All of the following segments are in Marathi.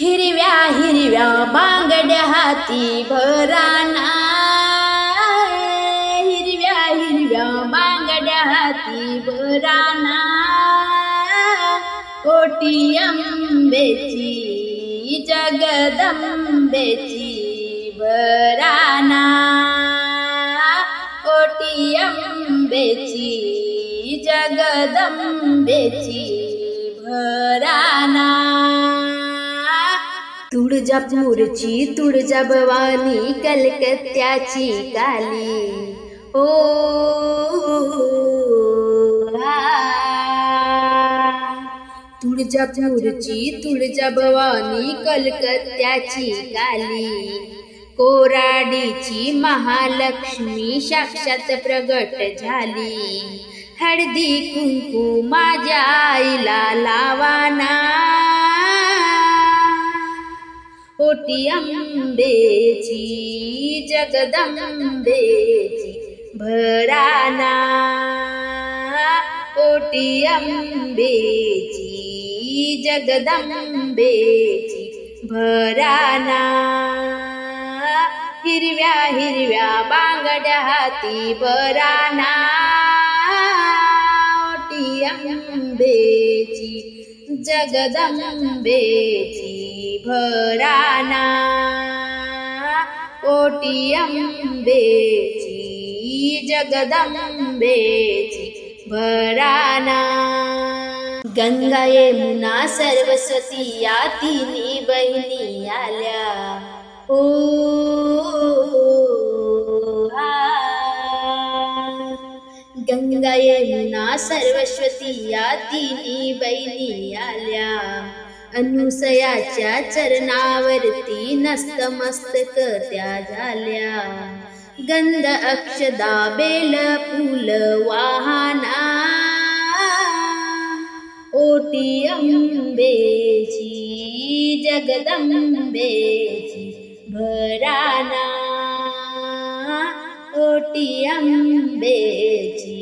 हिरव्या हिरव्या बांगड्या हाती भराना. हिरव्या हिरव्या बांगड्या हाती भराना. कोटी अंबेची जगदंबेची भराना. कोटी अंबेची जगदंबेची भरा तुळजापूरची तुळजा भवानी कलकत्त्याची काली. हो, ओ तुळजापूरची तुळजा भवानी कलकत्त्याची काली. कोराडीची महालक्ष्मी साक्षात प्रगट झाली. हळदी कुंकू माझ्या आईला लावाना कोटी अंबेची जगदंबेची भराना कोटी अंबेची जगदंबेची भराना हिरव्या हिरव्या बांगड्या हाती भराना ओटी अंबेची जगदंबेची भराना कोटी अंबेची जगदंबेची भराना। गंगा यमुना सरस्वती या तिन्ही बहिणी आल्या। ओ आ. गंगा यमुना सरस्वती या तिन्ही बहिणी आल्या। अनुसयाच्या चरणावरती नस्तमस्तक त्या झाल्या. गंध अक्षदा बेल फूल वाहना ओटी अंबेची जगदंबेची भराना ओटी अंबेची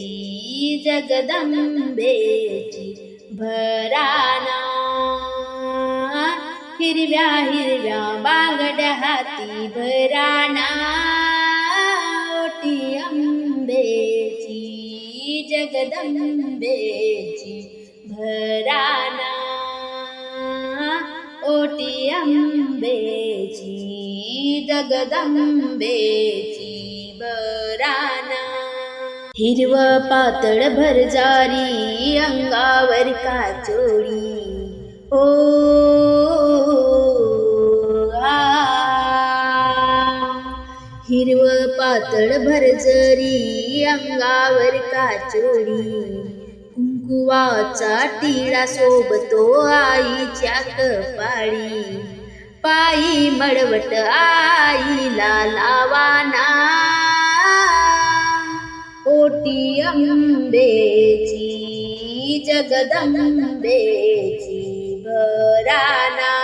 जगदंबेची भराना हिरव्या हिरव्या बागड्या हाती भराना ओटी अंबेची जगदंबेची भराना ओटी अंबेची जगदंबेची भराना हिरव पातळ भरजारी अंगावर काचोळी पातळ भरजरी अंगावर काचोळी. कुंकुवाचा टिळा सोबतो आईच्या कपाळी. पायी मळवट आईला लावाना. ओटी अंबेची जगदंबेची भराना.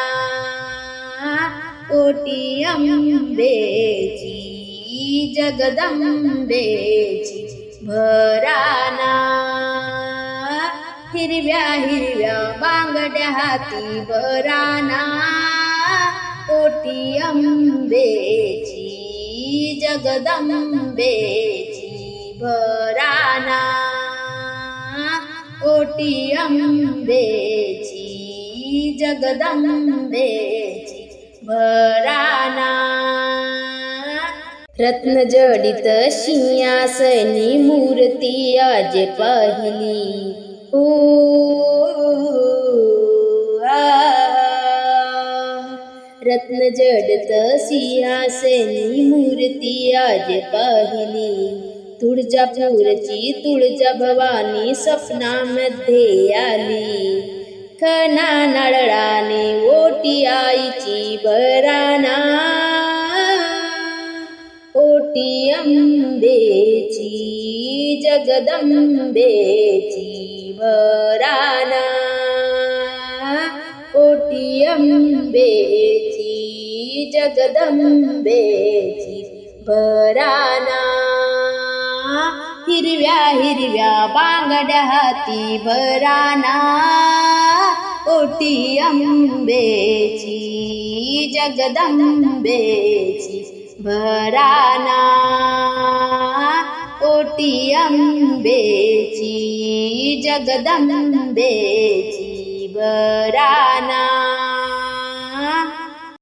ओटी अंबेची जगदंबेची भराना. हिरव्या हिरव्या बांगड्या हाती भराना. कोटी अंबेची जगदंबेची भराना. कोटी अंबेची जगदंबेची भराना. रत्नजडित सिंहासनी मूर्ती आज पाहिली. ओ रत्नजडित सिंहासनी मूर्ती आज पाहिली. तुळजापूरची तुळजा भवानी स्वप्नामध्ये आली. खना नारळाने ओटी आईची बराना ओटी अंबेची जगदंबेची वराना ओटी अंबेची जगदंबेची भराना हिरव्या हिरव्या बांगड्या हाती भराना ओटी आंबेची जगदंबेची भराना ओटी अंबेची जगदंबेची भराना